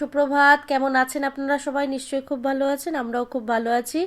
সুপ্রভাত, কেমন আছেন আপনারা সবাই? নিশ্চয়ই খুব ভালো আছেন, আমরাও খুব ভালো আছি।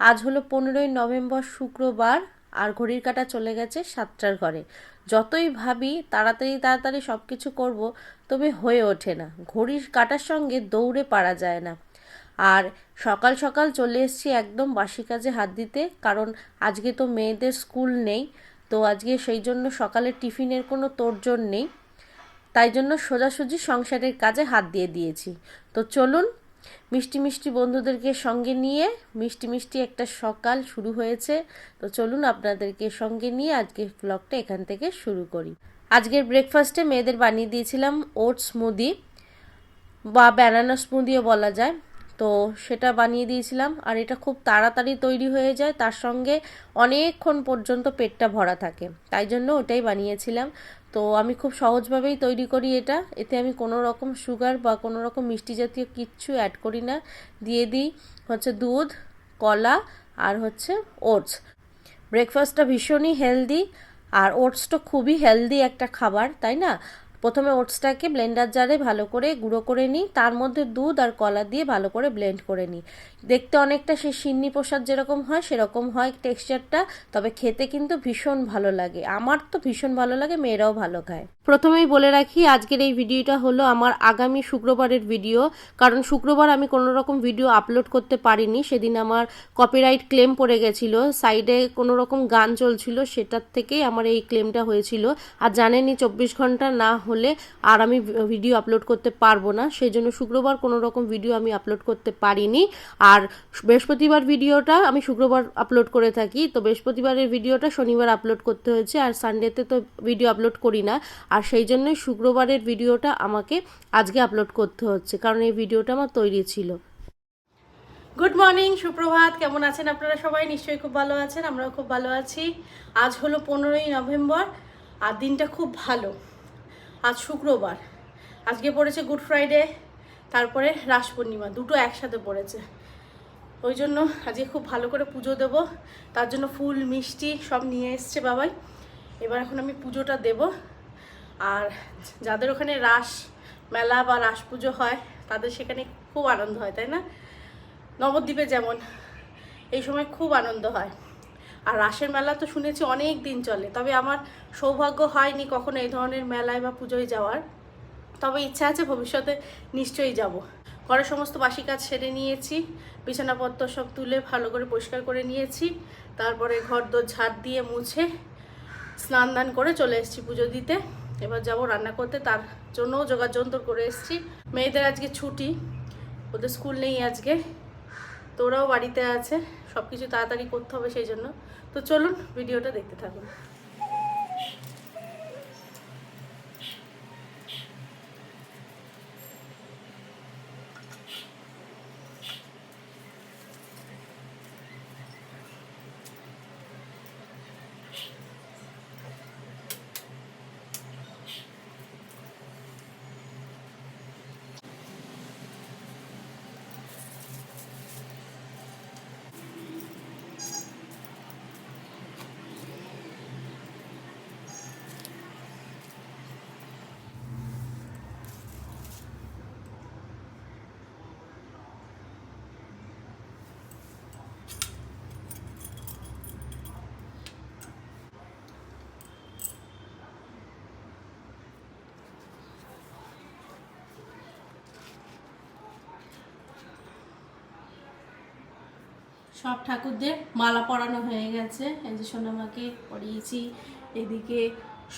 আজ হলো পনেরোই নভেম্বর, শুক্রবার, আর ঘড়ির কাটা চলে গেছে সাতটার ঘরে। যতই ভাবি তাড়াতাড়ি তাড়াতাড়ি সব কিছু করব, তবে হয়ে ওঠে না। ঘড়ির কাঁটার সঙ্গে দৌড়ে পারা যায় না। আর সকাল সকাল চলে এসেছি একদম বাসি কাজে হাত দিতে, কারণ আজকে তো মেয়েদের স্কুল নেই, তো আজকে সেই জন্য সকালে টিফিনের কোনো তোড়জোড় নেই। তাই জন্য সোজাসুজি সংসারের কাজে হাত দিয়ে দিয়েছি। তো চলুন, মিষ্টি মিষ্টি বন্ধুদেরকে সঙ্গে নিয়ে, মিষ্টি মিষ্টি একটা সকাল শুরু হয়েছে। তো চলুন আপনাদেরকে সঙ্গে নিয়ে আজকের ব্লগটা এখান থেকে শুরু করি। আজকের ব্রেকফাস্টে মেয়েদের বানিয়ে দিয়েছিলাম ওটস স্মুদি বা ব্যানানা স্মুদিও বলা যায়। তো সেটা বানিয়ে দিয়েছিলাম আর এটা খুব তাড়াতাড়ি তৈরি হয়ে যায়। তার সঙ্গে অনেকক্ষণ পর্যন্ত পেটটা ভরা থাকে। তাই জন্য ওটাই বানিয়েছিলাম। তো আমি খুব সহজভাবেই তৈরি করি এটা। এতে আমি কোনো রকম সুগার বা কোনো রকম মিষ্টি জাতীয় কিচ্ছু অ্যাড করি না। দিয়ে দিই হচ্ছে দুধ, কলা আর হচ্ছে ওটস ব্রেকফাস্টটা ভীষণই হেলদি আর ওটস তো খুবই হেলদি একটা খাবার, তাই না? প্রথমে ওটসটাকে ব্লেন্ডার জারে ভালো করে গুঁড়ো করে নিই। তার মধ্যে দুধ আর কলা দিয়ে ভালো করে ব্লেন্ড করে নিই। দেখতে অনেকটা সেই সিন্নি প্রসাদ যেরকম হয়, সেরকম হয় টেক্সচারটা, তবে খেতে কিন্তু ভীষণ ভালো লাগে। আমার তো ভীষণ ভালো লাগে, মেয়েরাও ভালো খায়। প্রথমেই বলে রাখি, আজকের এই ভিডিওটা হলো আমার আগামী শুক্রবারের ভিডিও। কারণ শুক্রবার আমি কোনো রকম ভিডিও আপলোড করতে পারিনি। সেদিন আমার কপিরাইট ক্লেম পড়ে গেছিল। সাইডে কোনো রকম গান চলছিল, সেটার থেকেই আমার এই ক্লেমটা হয়েছিল। আর জানেনই, চব্বিশ ঘণ্টা না হলে আর আমি ভিডিও আপলোড করতে পারব না। সেই জন্য শুক্রবার কোনো রকম ভিডিও আমি আপলোড করতে পারিনি। আর বৃহস্পতিবার ভিডিওটা আমি শুক্রবার আপলোড করে থাকি। তো বৃহস্পতিবারের ভিডিওটা শনিবার আপলোড করতে হয়েছে। আর সানডেতে তো ভিডিও আপলোড করি না। আর সেই জন্যই শুক্রবারের ভিডিওটা আমাকে আজকে আপলোড করতে হচ্ছে। কারণ এই ভিডিওটা আমার তৈরি ছিল। গুড মর্নিং সুপ্রভাত। কেমন আছেন আপনারা সবাই? নিশ্চয়ই খুব ভালো আছেন। আমরাও খুব ভালো আছি। আজ হলো পনেরোই নভেম্বর। আর দিনটা খুব ভালো। আজ শুক্রবার। আজকে পড়েছে গুড ফ্রাইডে তারপরে রাস পূর্ণিমা, দুটো একসাথে পড়েছে। ওই জন্য আজকে খুব ভালো করে পুজো দেব। তার জন্য ফুল, মিষ্টি সব নিয়ে এসছে বাবাই। এবার এখন আমি পুজোটা দেব। আর যাদের ওখানে রাস মেলা বা রাস পুজো হয়, তাদের সেখানে খুব আনন্দ হয়, তাই না? নবদ্বীপে যেমন, এই সময় খুব আনন্দ হয়। আর রাসের মেলা তো শুনেছি অনেক দিন চলে, তবে আমার সৌভাগ্য হয়নি কখনো এই ধরনের মেলায় বা পুজোয় যাওয়ার। তবে ইচ্ছা আছে ভবিষ্যতে নিশ্চয়ই যাব। ঘরের সমস্ত বাসি কাজ সেরে নিয়েছি, বিছানাপত্র সব তুলে ভালো করে পরিষ্কার করে নিয়েছি, তারপরে ঘর দোর ঝাড় দিয়ে মুছে স্নান দান করে চলে এসেছি পুজো দিতে। এবার যাব রান্না করতে, তার জন্যও যোগাযন্তর করে এসেছি। মেয়েদের আজকে ছুটি, ওদের স্কুল নেই আজকে, তো ওরাও বাড়িতে আছে সব কিছু তাড়াতাড়ি করতে হবে সেই জন্য। তো চলুন ভিডিওটা দেখতে থাকুন। সব ঠাকুরদের মালা পরানো হয়ে গেছে। এই যে সোনামাকে পরিয়েছি, এদিকে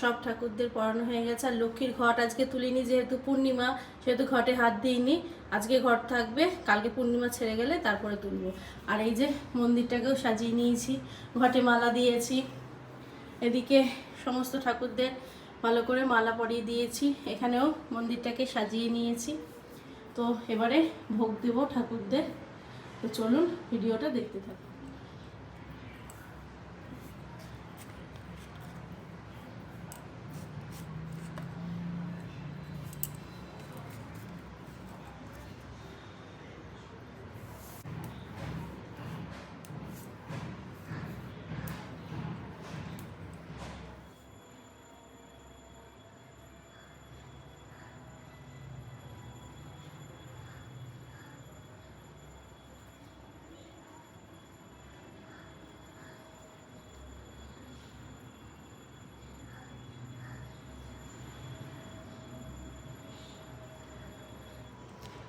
সব ঠাকুরদের পরানো হয়ে গেছে। আর লক্ষ্মীর ঘট আজকে তুলিনি যেহেতু পূর্ণিমা, সেহেতু ঘটে হাত দিইনি। আজকে ঘট থাকবে, কালকে পূর্ণিমা ছেড়ে গেলে তারপরে তুলবো। আর এই যে মন্দিরটাকেও সাজিয়ে নিয়েছি, ঘটে মালা দিয়েছি। এদিকে সমস্ত ঠাকুরদের ভালো করে মালা পরিয়ে দিয়েছি। এখানেও মন্দিরটাকে সাজিয়ে নিয়েছি। তো এবারে ভোগ দেবো ঠাকুরদের। তো চলুন ভিডিওটা দেখতে থাকুন।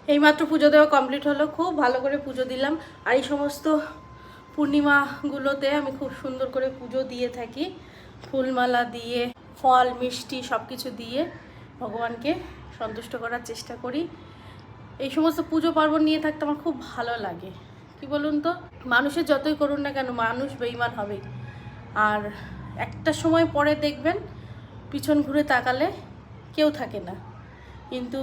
এইমাত্র পুজো দেওয়া কমপ্লিট হলো, খুব ভালো করে পুজো দিলাম। আর এই সমস্ত পূর্ণিমাগুলোতে আমি খুব সুন্দর করে পুজো দিয়ে থাকি। ফুলমালা দিয়ে, ফল, মিষ্টি সব কিছু দিয়ে ভগবানকে সন্তুষ্ট করার চেষ্টা করি। এই সমস্ত পুজো পার্বণ নিয়ে থাকতে আমার খুব ভালো লাগে। কি বলুন তো? মানুষের যতই করুন না কেন, মানুষ বেইমান হবে আর একটা সময় পরে দেখবেন, পিছন ঘুরে তাকালে কেউ থাকে না। কিন্তু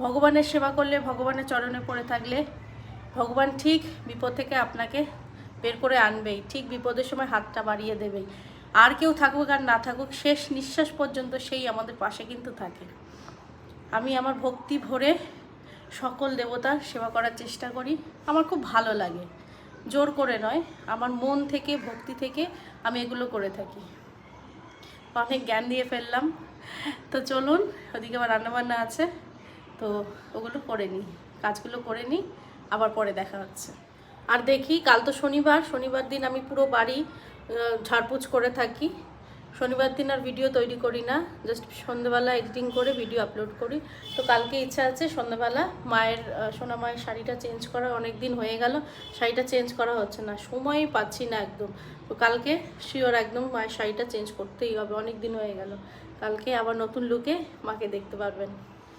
ভগবানের সেবা করলে, ভগবানের চরণে পড়ে থাকলে, ভগবান ঠিক বিপদ থেকে আপনাকে বের করে আনবেই, ঠিক বিপদের সময় হাতটা বাড়িয়ে দেবেই। আর কেউ থাকুক আর না থাকুক, শেষ নিঃশ্বাস পর্যন্ত সেই আমাদের পাশে কিন্তু থাকে। আমি আমার ভক্তি ভরে সকল দেবতার সেবা করার চেষ্টা করি। আমার খুব ভালো লাগে। জোর করে নয়, আমার মন থেকে, ভক্তি থেকে আমি এগুলো করে থাকি। অনেক জ্ঞান দিয়ে ফেললাম। তো চলুন, ওদিকে আমার রান্নাবান্না আছে। তো ওগুলো করে নিই, কাজগুলো করে নিই, আবার পরে দেখা হচ্ছে। আর দেখি, কাল তো শনিবার শনিবার দিন আমি পুরো বাড়ি ঝাড়পোছ করে থাকি। শনিবার দিন আর ভিডিও তৈরি করি না জাস্ট সন্ধ্যেবেলা এডিটিং করে ভিডিও আপলোড করি। তো কালকে ইচ্ছা আছে সন্ধ্যেবেলা মায়ের সোনা মায়ের শাড়িটা চেঞ্জ করা, অনেক দিন হয়ে গেল, শাড়িটা চেঞ্জ করা হচ্ছে না সময়ই পাচ্ছি না একদম। তো কালকে শিওর একদম মায়ের শাড়িটা চেঞ্জ করতেই হবে, অনেক দিন হয়ে গেল। কালকে আবার নতুন লুকে মাকে দেখতে পারবেন।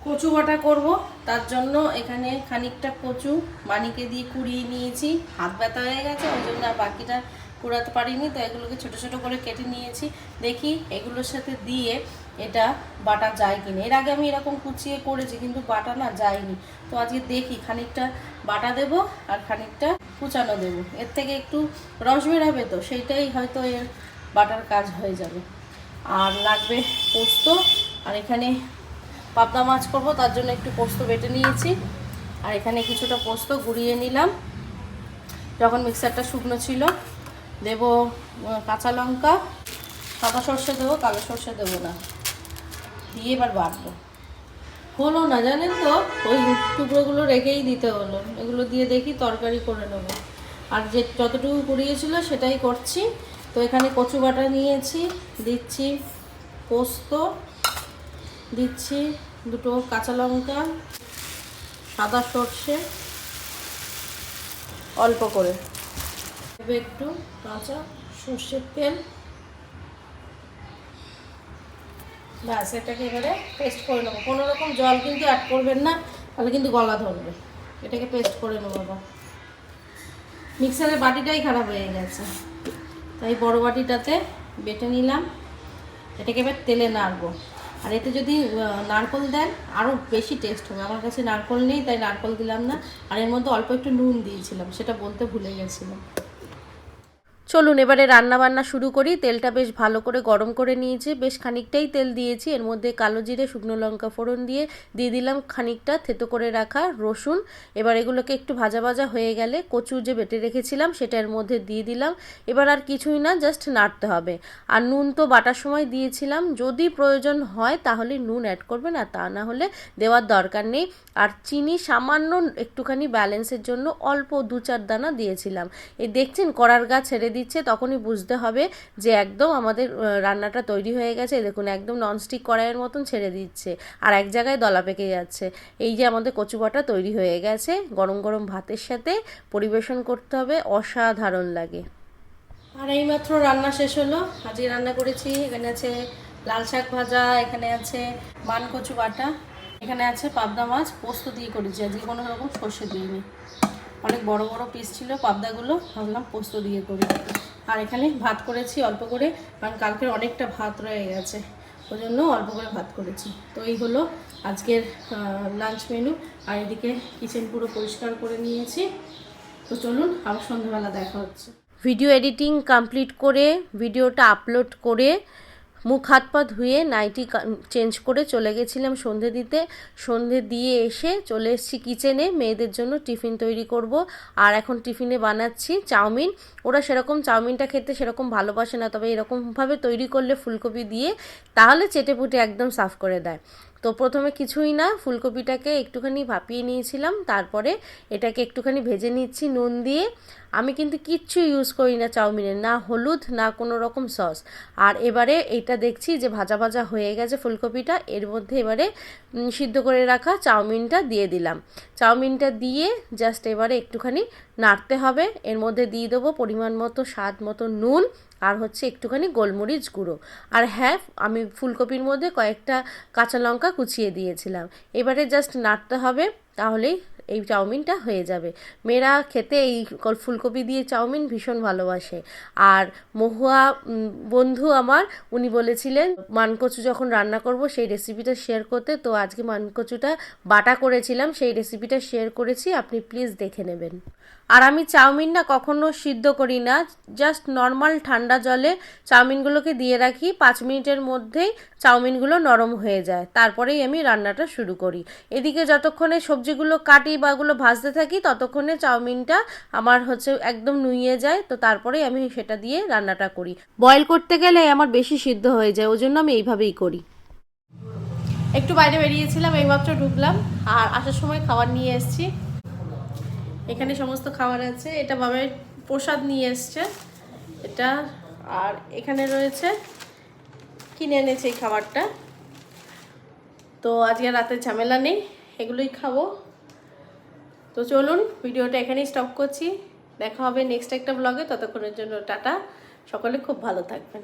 কচু বাটা করব। তার জন্য এখানে খানিকটা কচু মানিকে দিয়ে কুড়িয়ে নিয়েছি। হাত ব্যথা হয়ে গেছে, ওই জন্য আর বাকিটা কুড়াতে পারিনি। তো এগুলোকে ছোট ছোট করে কেটে নিয়েছি। দেখি এগুলোর সাথে দিয়ে এটা বাটা যায় কিনা। এর আগে আমি এরকম কুচিয়ে করেছি, কিন্তু বাটা না যায়নি। তো আজকে দেখি খানিকটা বাটা দেব আর খানিকটা কুচানো দেব। এর থেকে একটু রস বেরাবে তো, সেইটাই হয়তো এর বাটার কাজ হয়ে যাবে। আর লাগবে পোস্ত। আর এখানে পাবদা মাছ করব, তার জন্য একটু পোস্ত বেটে নিয়েছি। আর এখানে কিছুটা পোস্ত গুঁড়িয়ে নিলাম। যখন মিক্সারটা শুকনো ছিল, দেব কাঁচা লঙ্কা, সাদা সর্ষে দেবো, কালো সর্ষে দেবো না। দিয়ে এবার বাটবো। হলো না, জানেন তো? ওই টুকরোগুলো রেখেই দিতে হলো। এগুলো দিয়ে দেখি তরকারি করে নেব। আর যে যতটুকু কুড়িয়েছিল সেটাই করছি। তো এখানে কচু বাটা নিয়েছি, দিচ্ছি পোস্ত দিচ্ছি দুটো কাঁচা লঙ্কা, সাদা সর্ষে, অল্প করে। একটু কাঁচা সর্ষের তেল। ব্যাস, এটাকে এবারে পেস্ট করে নেব। কোনো রকম জল কিন্তু অ্যাড করবেন না, তাহলে কিন্তু গলা ধরবে। এটাকে পেস্ট করে নেব আবার। মিক্সারের বাটিটাই খারাপ হয়ে গেছে। তাই বড় বাটিটাতে বেটে নিলাম। এটাকে এবার তেলে নাড়বো। আর এতে যদি নারকল দেন আরও বেশি টেস্ট হবে। আমার কাছে নারকল নেই, তাই নারকল দিলাম না। আর এর মধ্যে অল্প একটু নুন দিয়েছিলাম, সেটা বলতে ভুলে গেছিলাম। চলুন, এবারে রান্না বান্না শুরু করি। তেলটা বেশ ভালো করে গরম করে নিয়েছি। বেশ খানিকটাই তেল দিয়েছি। এর মধ্যে কালো জিরে, শুকনো লঙ্কা ফোড়ন দিয়ে দিয়ে দিলাম খানিকটা থেতো করে রাখা রসুন। এবার এগুলোকে একটু ভাজা ভাজা হয়ে গেলে কচু যে বেটে রেখেছিলাম, সেটা এর মধ্যে দিয়ে দিলাম। এবার আর কিছুই না, জাস্ট নাড়তে হবে। আর নুন তো বাটার সময় দিয়েছিলাম। যদি প্রয়োজন হয়, তাহলে নুন অ্যাড করবেন, আর তা না হলে দেওয়ার দরকার নেই। আর চিনি সামান্য একটুখানি ব্যালেন্সের জন্য অল্প দু চার দানা দিয়েছিলাম। এই দেখছেন কড়ার গা ছেড়ে দিচ্ছে, তখনই বুঝতে হবে যে একদম আমাদের রান্নাটা তৈরি হয়ে গেছে। দেখুন, একদম ননস্টিক কড়াইয়ের মতন ছেড়ে দিচ্ছে। আর এক জায়গায় দলা পেকে যাচ্ছে। এই যে আমাদের কচু বাটা তৈরি হয়ে গেছে, গরম গরম ভাতের সাথে পরিবেশন করতে হবে, অসাধারণ লাগে। আর এইমাত্র রান্না শেষ হলো। আজকে রান্না করেছি, এখানে আছে লাল শাক ভাজা, এখানে আছে মান কচু বাটা, এখানে আছে পাবদা মাছ, পোস্ত দিয়ে করেছি। আজকে কোনো রকম সর্ষে দিইনি। অনেক বড় বড় পিস ছিল, পাবদাগুলো। ভাবলাম পোস্ত দিয়ে করি। আর এখানে ভাত করেছি অল্প করে, কারণ কালকের অনেকটা ভাত রয়ে গেছে। ওই জন্য অল্প করে ভাত করেছি। তো এই হলো আজকের লাঞ্চ মেনু আর এদিকে কিচেন পুরো পরিষ্কার করে নিয়েছি। তো চলুন আবার সন্ধ্যাবেলা দেখা হচ্ছে। ভিডিও এডিটিং কমপ্লিট করে ভিডিওটা আপলোড করে মুখ, হাত, পা ধুয়ে নাইটি চেঞ্জ করে চলে গেছিলাম সন্ধে দিতে। সন্ধে দিয়ে এসে চলে এসেছি কিচেনে মেয়েদের জন্য টিফিন তৈরি করব। আর এখন টিফিনে বানাচ্ছি চাউমিন। ওরা সেরকম চাউমিনটা খেতে সেরকম ভালোবাসে না, তবে এরকমভাবে তৈরি করলে ফুলকপি দিয়ে তাহলে চেটেপুটে একদম সাফ করে দেয়। তো প্রথমে কিছুই না, ফুলকপিটাকে একটুখানি ভাপিয়ে নিয়েছিলাম। তারপরে এটাকে একটুখানি ভেজে নিচ্ছি নুন দিয়ে। আমি কিন্তু কিচ্ছু ইউজ করি না চাউমিনে না হলুদ, না কোনো রকম সস আর এবারে এটা দেখছি যে ভাজা ভাজা হয়ে গেছে ফুলকপিটা, এর মধ্যে এবারে সিদ্ধ করে রাখা চাউমিনটা দিয়ে দিলাম। চাউমিনটা দিয়ে জাস্ট এবারে একটুখানি নাড়তে হবে। এর মধ্যে দিয়ে দেবো পরিমাণ মতো, স্বাদ মতো নুন আর হচ্ছে একটুখানি গোলমরিচ গুঁড়ো। আর হ্যাঁ আমি ফুলকপির মধ্যে কয়েকটা কাঁচা লঙ্কা কুচিয়ে দিয়েছিলাম। এবারে জাস্ট নাড়তে হবে, তাহলেই এই চাউমিনটা হয়ে যাবে। মেয়েরা খেতে এই ফুলকপি দিয়ে চাউমিন ভীষণ ভালোবাসে। আর মহুয়া বন্ধু আমার, উনি বলেছিলেন, মানকচু যখন রান্না করব সেই রেসিপিটা শেয়ার করতে। তো আজকে মানকচুটা বাটা করেছিলাম, সেই রেসিপিটা শেয়ার করেছি। আপনি প্লিজ দেখে নেবেন। আর আমি চাউমিন না কখনো সিদ্ধ করি না। জাস্ট নর্মাল ঠান্ডা জলে চাউমিনগুলোকে দিয়ে রাখি। পাঁচ মিনিটের মধ্যেই চাউমিনগুলো নরম হয়ে যায়। তারপরেই আমি রান্নাটা শুরু করি। এদিকে যতক্ষণে সবজিগুলো কাটি বা ওগুলো ভাজতে থাকি, ততক্ষণে চাউমিনটা আমার হচ্ছে একদম নুইয়ে যায়। তো তারপরেই আমি সেটা দিয়ে রান্নাটা করি। বয়েল করতে গেলে আমার বেশি সিদ্ধ হয়ে যায়। ওই জন্য আমি এইভাবেই করি। একটু বাইরে বেরিয়েছিলাম, এইমাত্র ঢুকলাম। আর আসার সময় খাবার নিয়ে এসেছি। এখানে সমস্ত খাবার আছে। এটা বাবার প্রসাদ নিয়ে এসছে। এটা আর এখানে রয়েছে, কিনে এনেছে এই খাবারটা। তো আজকে রাতে ঝামেলা নেই, এগুলোই খাব। তো চলুন, ভিডিওটা এখানেই স্টপ করছি। দেখা হবে নেক্সট একটা ব্লগে ততক্ষণের জন্য টাটা। সকলে খুব ভালো থাকবেন।